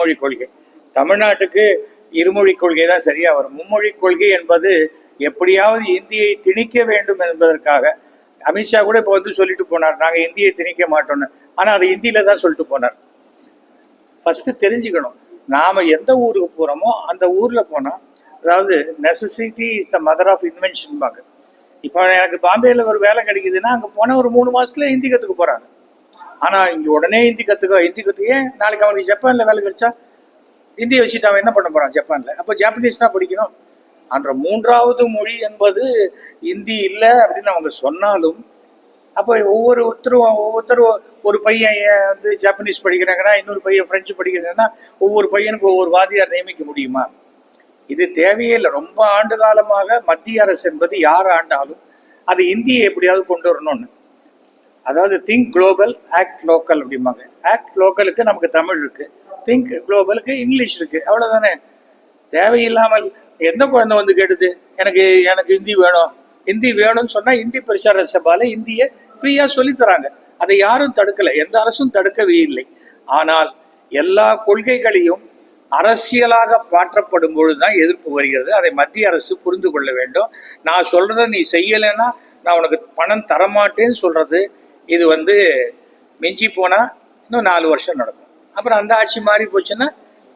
மும்மொழி கொள்கை. தமிழ்நாட்டுக்கு இருமொழி கொள்கை தான் சரியா வரும். மும்மொழி கொள்கை என்பது எப்படியாவது இந்தியை திணிக்க வேண்டும் என்பதற்காக. அமித்ஷா கூட இப்போ வந்து சொல்லிட்டு போனார் நாங்க இந்தியை திணிக்க மாட்டோம்னு. ஆனா அதை இந்தியில தான் சொல்லிட்டு போனார். ஃபர்ஸ்ட் தெரிஞ்சுக்கணும். நாம எந்த ஊருக்கு போறோமோ அந்த ஊர்ல போனா அதாவது necessity is the mother of invention பாங்க இப்போ எனக்கு பாம்பேல ஒரு வேலை கிடைக்குதுன்னா அங்க போனால் ஒரு மூணு மாசத்துல ஹிந்தி கற்றுக்க போறாங்க. ஆனா இங்க உடனே ஹிந்தி கத்துக்க ஹிந்தி கத்துக்க நாளைக்கு அவனுக்கு ஜப்பான்ல வேலை கிடைச்சா? ஹிந்தியை வச்சுட்டு அவன் என்ன பண்ண போறான் ஜப்பான்ல? அப்போ ஜாப்பனீஸ் தான் படிக்கணும். அன்ற மூன்றாவது மொழி என்பது ஹிந்தி இல்லை அப்படின்னு அவங்க சொன்னாலும் அப்போ ஒவ்வொரு ஒருத்தரும் ஒவ்வொருத்தரும் ஒரு பையன் ஏன் வந்து ஜாப்பனீஸ் படிக்கிறாங்கன்னா இன்னொரு பையன் பிரெஞ்சு படிக்கிறாங்கன்னா ஒவ்வொரு பையனுக்கு ஒவ்வொரு வாதியார் நியமிக்க முடியுமா? இது தேவையே இல்லை. ரொம்ப ஆண்டு காலமாக மத்திய அரசு என்பது யார் ஆண்டாலும் அது இந்தியை எப்படியாவது கொண்டு வரணும்னு. அதாவது திங்க் குளோபல் ஆக்ட் லோக்கல் அப்படிம்பாங்க. ஆக்ட் லோக்கலுக்கு நமக்கு தமிழ் இருக்கு. திங்க் குளோபலுக்கு இங்கிலீஷ் இருக்கு. அவ்வளவுதானே. தேவையில்லாமல் எந்த குழந்தை வந்து கேட்டுது? எனக்கு எனக்கு ஹிந்தி வேணும். ஹிந்தி வேணும்னு சொன்னா இந்தி பிரச்சார சபால இந்திய ஃப்ரீயா சொல்லி தராங்க அதை யாரும் தடுக்கல. எந்த அரசும் தடுக்கவே இல்லை. ஆனால் எல்லா கொள்கைகளையும் அரசியலாக மாற்றப்படும் பொழுதுதான் எதிர்ப்பு வருகிறது. அதை மத்திய அரசு புரிந்து கொள்ள வேண்டும். நான் சொல்றதை நீ செய்யலைன்னா நான் உனக்கு பணம் தரமாட்டேன்னு சொல்றது இது வந்து மிஞ்சி போனால் இன்னும் நாலு வருஷம் நடக்கும். அப்புறம் அந்த ஆட்சி மாறி போச்சுன்னா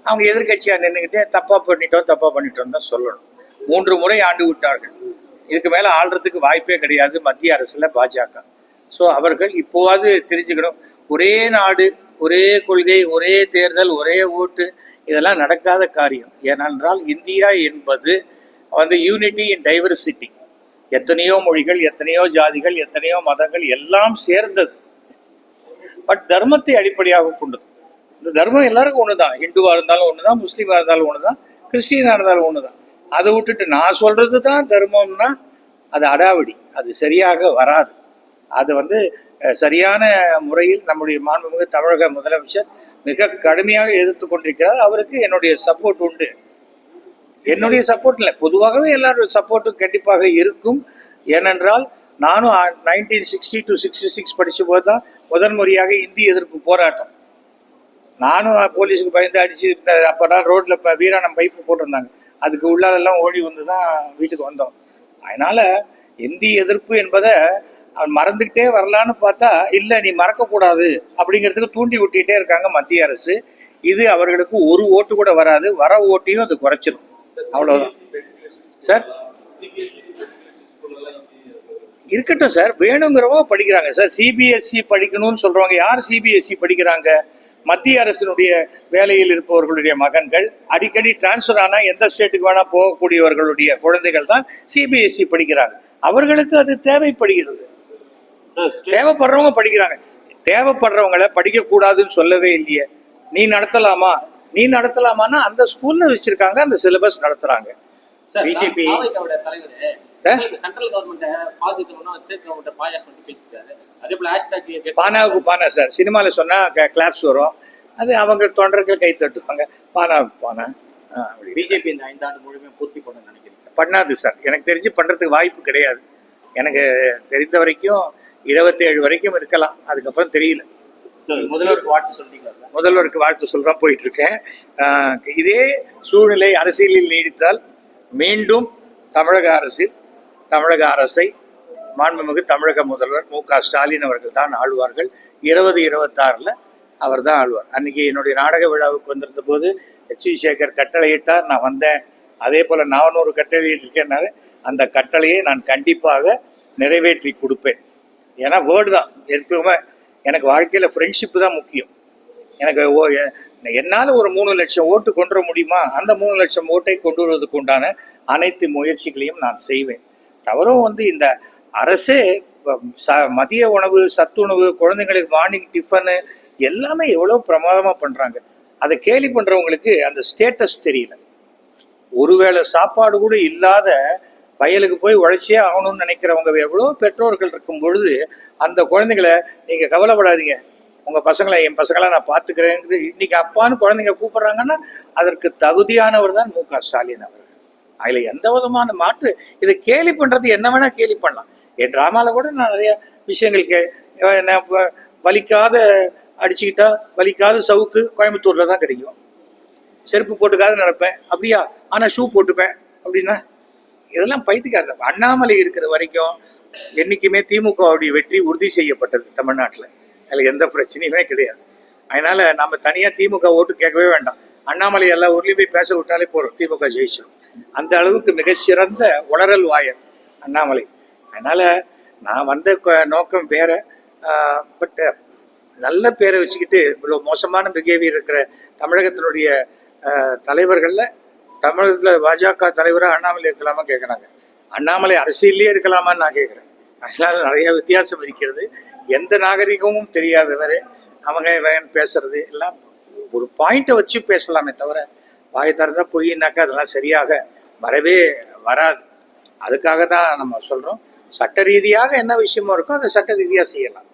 அவங்க எதிர்கட்சியாக நின்றுக்கிட்டே தப்பாக பண்ணிட்டோம் தப்பாக பண்ணிட்டோம் தான் சொல்லணும். மூன்று முறை ஆண்டு விட்டார்கள். இதுக்கு மேலே ஆள்றதுக்கு வாய்ப்பே கிடையாது மத்திய அரசில் பாஜக. ஸோ அவர்கள் இப்போவாது தெரிஞ்சுக்கணும். ஒரே நாடு ஒரே கொள்கை ஒரே தேர்தல் ஒரே ஓட்டு இதெல்லாம் நடக்காத காரியம். ஏனென்றால் இந்தியா என்பது வந்து யூனிட்டி இன் டைவர்சிட்டி எத்தனையோ மொழிகள் எத்தனையோ ஜாதிகள் எத்தனையோ மதங்கள் எல்லாம் சேர்ந்தது. பட் தர்மத்தை அடிப்படையாக கொண்டது. இந்த தர்மம் எல்லாருக்கும் ஒண்ணுதான். ஹிந்துவா இருந்தாலும் ஒண்ணுதான் முஸ்லீமா இருந்தாலும் ஒண்ணுதான் கிறிஸ்டியனா இருந்தாலும் ஒண்ணுதான். அதை விட்டுட்டு நான் சொல்றது தான் தர்மம்னா அது அடாவடி. அது சரியாக வராது. அது வந்து சரியான முறையில் நம்முடைய மாண்புமிகு தமிழக முதலமைச்சர் மிக கடுமையாக எதிர்த்து கொண்டிருக்கிறார். அவருக்கு என்னுடைய சப்போர்ட் உண்டு. என்னுடைய சப்போர்ட் இல்லை. பொதுவாகவே எல்லாரும் சப்போர்ட்டும் கண்டிப்பாக இருக்கும். ஏனென்றால் நானும் nineteen sixty to sixty six படிச்ச போது தான் முதன் முறையாக இந்தி எதிர்ப்பு போராட்டம். நானும் போலீஸுக்கு பயந்து அடிச்சு அப்போ அப்பதான் ரோட்ல இப்போ வீராணம் பைப்பு போட்டிருந்தாங்க. அதுக்கு உள்ளாதெல்லாம் ஓடி வந்து தான் வீட்டுக்கு வந்தோம். அதனால இந்தி எதிர்ப்பு என்பதை அவன் மறந்துக்கிட்டே வரலான்னு பார்த்தா இல்லை நீ மறக்கக்கூடாது அப்படிங்கிறதுக்கு தூண்டி விட்டுக்கிட்டே இருக்காங்க மத்திய அரசு. இது அவர்களுக்கு ஒரு ஓட்டு கூட வராது. வர ஓட்டையும் அது குறைச்சிரும். அவ்வளவுதான். சார்? இருக்கட்டும் சார். வேணுங்கிறவங்க படிக்கிறாங்க சார். சிபிஎஸ்சி படிக்கணும்னு சொல்றவங்க யார் சிபிஎஸ்சி படிக்கிறாங்க? மத்திய அரசினுடைய வேலையில் இருப்பவர்களுடைய மகன்கள் அடிக்கடி டிரான்ஸ்ஃபர் ஆனா எந்த ஸ்டேட்டுக்கு வேணா போகக்கூடியவர்களுடைய குழந்தைகள் தான் சிபிஎஸ்சி படிக்கிறாங்க. அவர்களுக்கு அது தேவைப்படுகிறது. தேவைப்படுறவங்க படிக்கிறாங்க. தேவைப்படுறவங்கள படிக்க கூடாதுன்னு சொல்லவே இல்லையே. நீ நடத்தலாமா? நீ நடத்தலாமான்னா அந்த ஸ்கூல்ல வச்சிருக்காங்க அந்த சிலபஸ் நடத்துறாங்க. ஹேஷ்டாக் பானாவுக்கு பானா சார். சினிமால சொன்னா கிளாப்ஸ் வரும். அது அவங்க தொண்டர்கள் கை தட்டுவாங்க. பானாவுக்கு பானா. பிஜேபி இந்த ஐந்தாண்டு முழுமையை பூர்த்தி பண்ண நினைக்கிறீங்க? பண்ணாது சார். எனக்கு தெரிஞ்சு பண்றதுக்கு வாய்ப்பு கிடையாது. எனக்கு தெரிந்த வரைக்கும் இருபத்தேழு வரைக்கும் இருக்கலாம். அதுக்கப்புறம் தெரியல. முதல்வருக்கு வாழ்த்து சொல்றீங்களா சார்? முதல்வருக்கு வாழ்த்து சொல்ல தான் போயிட்டு இருக்கேன் இதே சூழ்நிலை அரசியலில் நீடித்தால் மீண்டும் தமிழக அரசு தமிழக அரசை மாண்புமிகு தமிழக முதல்வர் மு க ஸ்டாலின் அவர்கள் தான் ஆளுவார்கள். இருபது இருபத்தாறுல அவர் தான் ஆளுவார். அன்னைக்கு என்னுடைய நாடக விழாவுக்கு வந்திருந்த போது எச் வி சேகர் கட்டளையிட்டார் நான் வந்தேன். அதே போல நான் ஒரு கட்டளையிட்டிருக்கேன்னாரு அந்த கட்டளையை நான் கண்டிப்பாக நிறைவேற்றி கொடுப்பேன். ஏன்னா வேர்டு தான். எப்பவுமே எனக்கு வாழ்க்கையில் ஃப்ரெண்ட்ஷிப் தான் முக்கியம். எனக்கு ஓ- என்னால் ஒரு மூணு லட்சம் ஓட்டு கொண்டு வர முடியுமா? அந்த மூணு லட்சம் ஓட்டை கொண்டு வருவதற்கு உண்டான அனைத்து முயற்சிகளையும் நான் செய்வேன். தவறும் வந்து இந்த அரசே ச- மதிய உணவு சத்துணவு குழந்தைங்களுக்கு மார்னிங் டிஃபனு எல்லாமே எவ்வளோ பிரமாதமாக பண்ணுறாங்க அதை கேலி பண்ணுறவங்களுக்கு அந்த ஸ்டேட்டஸ் தெரியல. ஒருவேளை சாப்பாடு கூட இல்லாத வயலுக்கு போய் உழைச்சே ஆகணும்னு நினைக்கிறவங்க எவ்வளோ பெற்றோர்கள் இருக்கும் பொழுது அந்த குழந்தைங்களை நீங்கள் கவலைப்படாதீங்க. உங்கள் பசங்களை என் பசங்களை நான் பார்த்துக்கிறேங்கிறது இன்னைக்கு அப்பான்னு குழந்தைங்க கூப்பிட்றாங்கன்னா அதற்கு தகுதியானவர் தான் மு க ஸ்டாலின் அவர் அதில் எந்த விதமான மாற்று இதை கேலி பண்ணுறது என்ன வேணால் கேலி பண்ணலாம். என் ட்ராமாவில் கூட நான் நிறைய விஷயங்கள் கே வலிக்காத அடிச்சுக்கிட்டா வலிக்காத சவுக்கு கோயம்புத்தூரில் தான் கிடைக்கும். செருப்பு போட்டுக்காத நடப்பேன் அப்படியா? ஆனால் ஷூ போட்டுப்பேன் அப்படின்னா இதெல்லாம் பைத்தியக்காரன் அண்ணாமலை இருக்கிற வரைக்கும் என்னைக்குமே திமுகவுடைய வெற்றி உறுதி செய்யப்பட்டது தமிழ்நாட்டில். அதில் எந்த பிரச்சனையுமே கிடையாது. அதனால நம்ம தனியாக திமுக ஓட்டு கேட்கவே வேண்டாம். அண்ணாமலை எல்லா ஊர்லேயும் போய் பேச விட்டாலே போகிறோம் திமுக ஜெயிச்சிடும் அந்த அளவுக்கு மிகச்சிறந்த உளறல் வாயர் அண்ணாமலை. அதனால் நான் வந்த நோக்கம் வேற. பட் நல்ல பேரை வச்சுக்கிட்டு இவ்வளோ மோசமான பிஹேவியர் இருக்கிற தமிழகத்தினுடைய தலைவர்களில் தமிழகத்தில் பாஜக தலைவராக அண்ணாமலை இருக்கலாமா கேட்குறாங்க அண்ணாமலை அரசியல்லே இருக்கலாமான்னு நான் கேட்குறேன் அதனால நிறைய வித்தியாசம் இருக்கிறது. எந்த நாகரிகமும் தெரியாதவர் அவங்க இவன் பேசுறது எல்லாம் ஒரு பாயிண்ட்டை வச்சு பேசலாமே தவிர வாய் திறந்தா பொய்னாக்கா அதெல்லாம் சரியாக வரவே வராது. அதுக்காக தான் நம்ம சொல்றோம். சட்ட ரீதியாக என்ன விஷயமோ இருக்கோ அதை சட்ட ரீதியாக செய்யலாம்.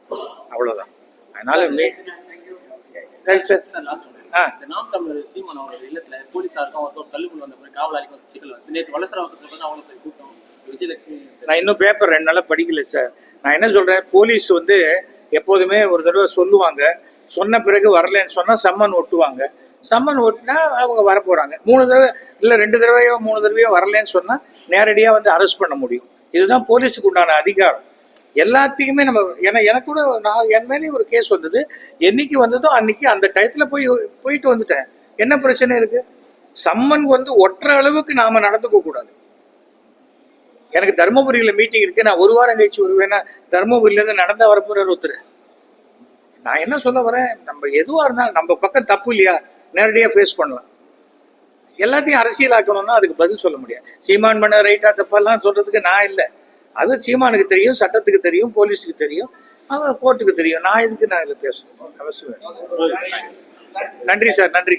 அவ்வளவுதான். அதனால இந்த நாம் தமிழர் சீமான் அவரோட இல்லத்துல போலீஸாருக்கும் ஒருத்தர் தள்ளுமுள் வந்த பிறகு காவலாளிக்கும் ஒரு சிக்கல் வந்து. நேற்று வளசரவத்தில் வந்து அவங்களுக்கு போய் கூட்டம் விஜயலட்சுமி நான் இன்னும் பேப்பர் ரெண்டு நாளாக படிக்கல சார் நான் என்ன சொல்றேன் போலீஸ் வந்து எப்போதுமே ஒரு தடவை சொல்லுவாங்க. சொன்ன பிறகு வரலன்னு சொன்னா சம்மன் ஒட்டுவாங்க. சம்மன் ஒட்டினா அவங்க வர போறாங்க மூணு தடவை இல்லை ரெண்டு தடவையோ மூணு தடவையோ வரலன்னு சொன்னா நேரடியாக வந்து அரெஸ்ட் பண்ண முடியும். இதுதான் போலீஸுக்கு உண்டான அதிகாரம். எல்லாத்தையுமே நம்ம ஏன்னா எனக்கு கூட நான் என் மேலே ஒரு கேஸ் வந்தது. என்னைக்கு வந்ததோ அன்னைக்கு அந்த டயத்தில் போய் போயிட்டு வந்துட்டேன். என்ன பிரச்சனை இருக்கு? சம்மன் வந்து ஒற்ற அளவுக்கு நாம நடந்துக்க கூடாது. எனக்கு தருமபுரியில் மீட்டிங் இருக்கு. நான் ஒரு வாரம் கழிச்சு வருவேன்னா தருமபுரியிலேருந்து நடந்தா ஒருத்தர். நான் என்ன சொல்ல வரேன்? நம்ம எதுவாக இருந்தாலும் நம்ம பக்கம் தப்பு இல்லையா? நேரடியாக ஃபேஸ் பண்ணலாம். எல்லாத்தையும் அரசியலாக்கணும்னா அதுக்கு பதில் சொல்ல முடியாது. சீமான் பண்ண ரைட்டா தப்பெல்லாம் சொல்றதுக்கு நான் இல்லை. அது சீமானுக்கு தெரியும் சட்டத்துக்கு தெரியும் போலீஸுக்கு தெரியும் அவன் கோர்ட்டுக்கு தெரியும். நான் எதுக்கு நான் இதில் பேசணும்? அவசியம் நன்றி சார் நன்றி.